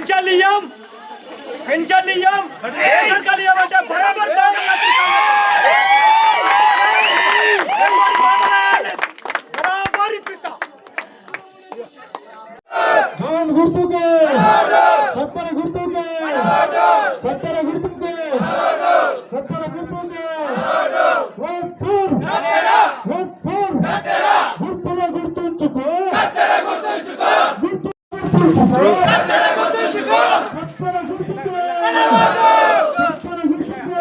పెన్షన్లు ఇయ్యం పెన్షన్లు ఇయ్యం ration card ఇయ్యమంటే బరాబర్ బరాబర్ ఇప్పిస్తాం. జగన్ గుర్తుకే. సత్తర గుర్తుకే. సత్తర గుర్తుకే. సత్తర గుర్తుకే. ఓట్ ఫోర్ ఓట్ ఫోర్ గుర్తుల గుర్తుంచుకో. గుర్తు గుర్తుంచుకో. సత్తర గుర్తుకే సత్తర గుర్తుకే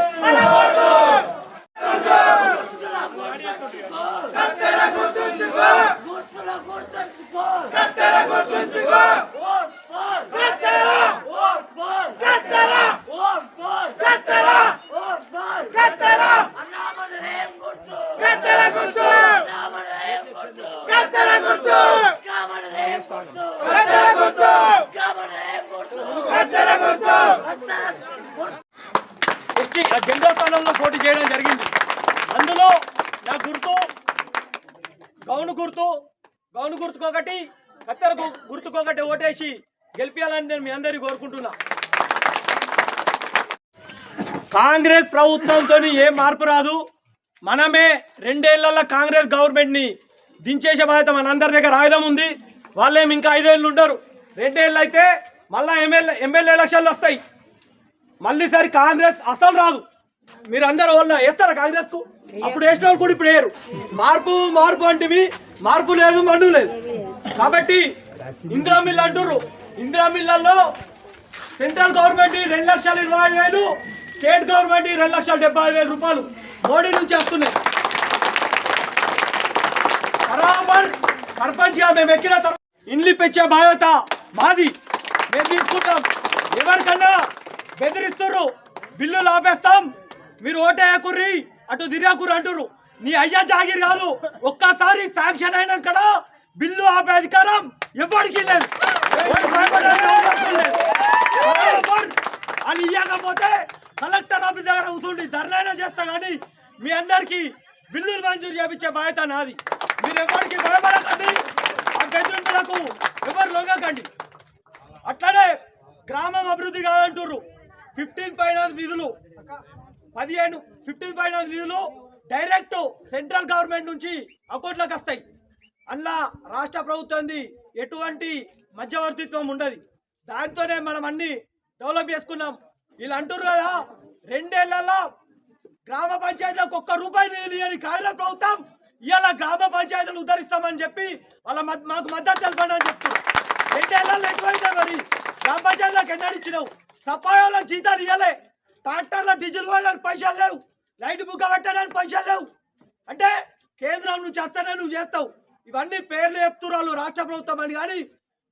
గుర్తుల గుర్తుంచుకో కత్తెర గుర్తుంచుకో ఓట్ ఫోర్ కత్తెర ఓట్ ఫోర్ కత్తెర ఓట్ ఫోర్ కత్తెర ఓట్ ఫోర్ కత్తెర అన్నామనేం గుర్తు కత్తెర గుర్తు అన్నామనేం గుర్తు కత్తెర గుర్తు కామనేం గుర్తు కత్తెర గుర్తు కామనేం గుర్తు కత్తెర గుర్తు కత్తెర గుర్తు ఎక్కి ఆ జెండా స్థానంలో పోటీ చేయడం జరిగింది. అందులో నా గుర్తు గౌను గుర్తు గౌను గుర్తుకొకటి కత్తెర గు- గుర్తుకొకటి ఓటేసి గెలిపించాలని నేను మీ అందరికీ కోరుకుంటున్నా. కాంగ్రెస్ ప్రభుత్వంతో ఏ మార్పు రాదు. మనమే రెండేళ్ళలో కాంగ్రెస్ గవర్నమెంట్ని దించేసే బాధ్యత మనందరి దగ్గర ఆయుధం ఉంది. వాళ్ళేమి ఇంకా ఐదేళ్ళు ఉండరు. రెండేళ్ళు అయితే మళ్ళా ఎమ్మెల్యే ఎమ్మెల్యే ఎలక్షన్లు వస్తాయి. మళ్ళీసారి కాంగ్రెస్ అసలు రాదు. మీరు అందరూ వాళ్ళ వేస్తారా కాంగ్రెస్కు అప్పుడు వేసిన వాళ్ళు కూడా ఇప్పుడు వేయరు. మార్పు మార్పు అంటే మార్పు లేదు మన్ను లేదు. కాబట్టి ఇందిరా మిల్ అంటుర్రు. ఇందిరా మిల్లలో సెంట్రల్ గవర్నమెంట్ రెండు లక్షల ఇరవై ఐదు వేలు స్టేట్ గవర్నమెంట్ రెండు లక్షల డెబ్బై ఐదు వేల రూపాయలు మోడీ నుంచి వస్తున్నాయి. బరాబర్ సర్పంచ్గా మేము ఎక్కిన తర్వాత ఇండ్లు పెంచే బాధ్యత మాది. మేము తీసుకుంటాం. ఎవరికన్నా బెదిరిస్తుర్రు బిల్లులు ఆపేస్తాం. మీరు ఓటేయకుర్రి అటు తిరగకుర్రి అంటుర్రు. నీ అయ్యా జాగిరి కాదు. ఒక్కసారి శాంక్షన్ అయినా కదా బిల్లు ఆపే అధికారం ఎవరికి లేదు. అని ఇవ్వకపోతే కలెక్టర్ ఆఫీస్ దగ్గర కూర్చుండి ధర్నైనా చేస్తా కానీ మీ అందరికీ బిల్లులు మంజూరు చేపించే బాధ్యత నాది. మీరు ఎవరికి భయపడకండి ఆ గజుంటులకు ఎవరు లొంగకండి. అట్లనే గ్రామం అభివృద్ధి కాదంటుర్రు. ఫిఫ్టీన్ ఫైనాన్స్ నిధులు పదిహేను ఫిఫ్టీన్ ఫైనాన్స్ నిధులు డైరెక్ట్ సెంట్రల్ గవర్నమెంట్ నుంచి అకౌంట్లోకి వస్తాయి. అందులో రాష్ట్ర ప్రభుత్వంది ఎటువంటి మధ్యవర్తిత్వం ఉండదు. దాంతోనే మనం అన్ని డెవలప్ చేసుకున్నాం. వీళ్ళు అంటారు కదా రెండేళ్ళలో గ్రామ పంచాయతీలకు ఒక్క రూపాయి నిధులు కాంగ్రెస్ ప్రభుత్వం ఇవాళ గ్రామ పంచాయతీలు ఉద్ధరిస్తామని చెప్పి వాళ్ళ మాకు మద్దతు తెలపండి అని చెప్తున్నారు రెండేళ్ళలో ఎటువైతే మరి? గ్రామ పంచాయతీలకు ఎన్నడూ ఇచ్చినావు? సఫాయి జీతాలు ఇవ్వలే. ట్రాక్టర్ల డీజిల్ పోయడానికి పైసలు లేవు. లైట్ బుక్ పెట్టడానికి పైసలు లేవు. అంటే కేంద్రం నుంచి వస్తేనే నువ్వు చేస్తావు. ఇవన్నీ పేర్లు చెప్తున్నారు రాష్ట్ర ప్రభుత్వం అని కానీ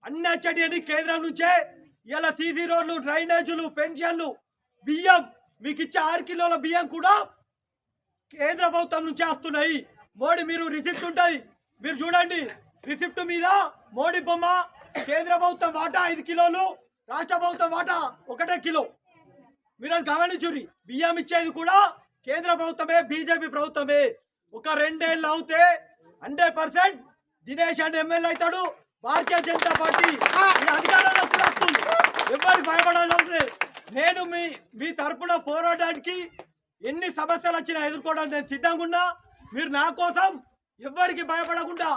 అన్ని వచ్చేటి అని కేంద్రం నుంచే ఇలా సీసీ రోడ్లు డ్రైనేజీలు పెన్షన్లు బియ్యం మీకు ఇచ్చే ఆరు కిలోల బియ్యం కూడా కేంద్ర ప్రభుత్వం నుంచే వస్తున్నాయి. మోడీ మీరు రిసిప్ట్ ఉంటుంది మీరు చూడండి రిసిప్ట్ మీద మోడీ బొమ్మ కేంద్ర ప్రభుత్వం వాటా ఐదు కిలోలు రాష్ట్ర ప్రభుత్వం వాటా ఒకటే కిలో. మీరు అది గమనించుర్రి బియ్యం ఇచ్చేది కూడా కేంద్ర ప్రభుత్వమే బీజేపీ ప్రభుత్వమే. ఒక రెండేళ్ళు అవుతే హండ్రెడ్ పర్సెంట్ దినేష్ అని ఎమ్మెల్యే అవుతాడు. భారతీయ జనతా పార్టీ అధికారంలోకి వస్తుంది ఎవరికి భయపడాల్సిన లేదు. నేను మీ మీ తరపున పోరాడడానికి ఎన్ని సమస్యలు వచ్చినా ఎదుర్కోవడానికి నేను సిద్ధంగా ఉన్నా. మీరు నా కోసం ఎవరికి భయపడకుండా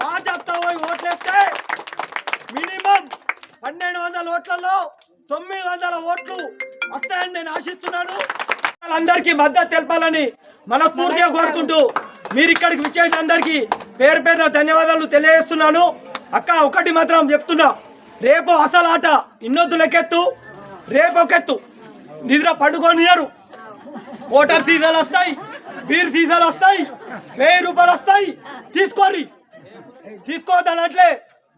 బాధ్యత పోయి ఓట్లేస్తే మినిమం పన్నెండు వందల ఓట్లలో తొమ్మిది వందల ఓట్లు వస్తాయని నేను ఆశిస్తున్నాను. అందరికీ మద్దతు తెలపాలని మనస్ఫూర్తిగా కోరుకుంటూ మీరు ఇక్కడికి విచ్చేసిన అందరికీ పేరు పేరున ధన్యవాదాలు తెలియజేస్తున్నాను. అక్క ఒకటి మాత్రం చెప్తున్నా. రేపు అసలు ఆట ఇన్నొద్దు లెక్కెత్తు రేపు ఒకెత్తు. నిద్ర పండుకోనియరు ఓటర్ సీసాలు వస్తాయి బీర్ సీసాలు వస్తాయి వెయ్యి రూపాయలు వస్తాయి. తీసుకోర్రి. తీసుకోవద్దనట్లే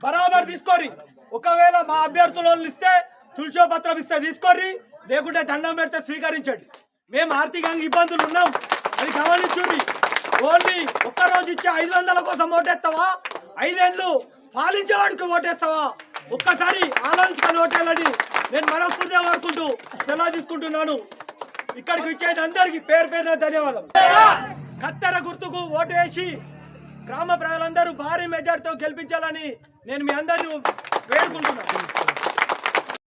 బరాబర్ తీసుకోర్రి. ఒకవేళ మా అభ్యర్థులు ఇస్తే తులసో పత్రం ఇస్తే తీసుకోర్రి. లేకుంటే దండం పెడితే స్వీకరించండి. మేము ఆర్థికంగా ఇబ్బందులు ఉన్నాం. అది గమనించుండి ఓన్లీ ఒక్కరోజు ఇచ్చే ఐదు వందల కోసం ఓటేస్తావా? ఐదేళ్ళు పాలించేవాడికి ఓటేస్తావా? ఒక్కసారి ఆలోచించుకొని ఓటేయాలని నేను మనస్ఫూర్తిగా కోరుకుంటూ సెలవు తీసుకుంటున్నాను. ఇక్కడికి వచ్చేది అందరికి పేరు పేరున ధన్యవాదం. కత్తెర గుర్తుకు ఓటు వేసి గ్రామ ప్రజలందరూ భారీ మెజార్టీతో గెలిపించాలని నేను మీ అందరినీ వేడుకుంటున్నాను.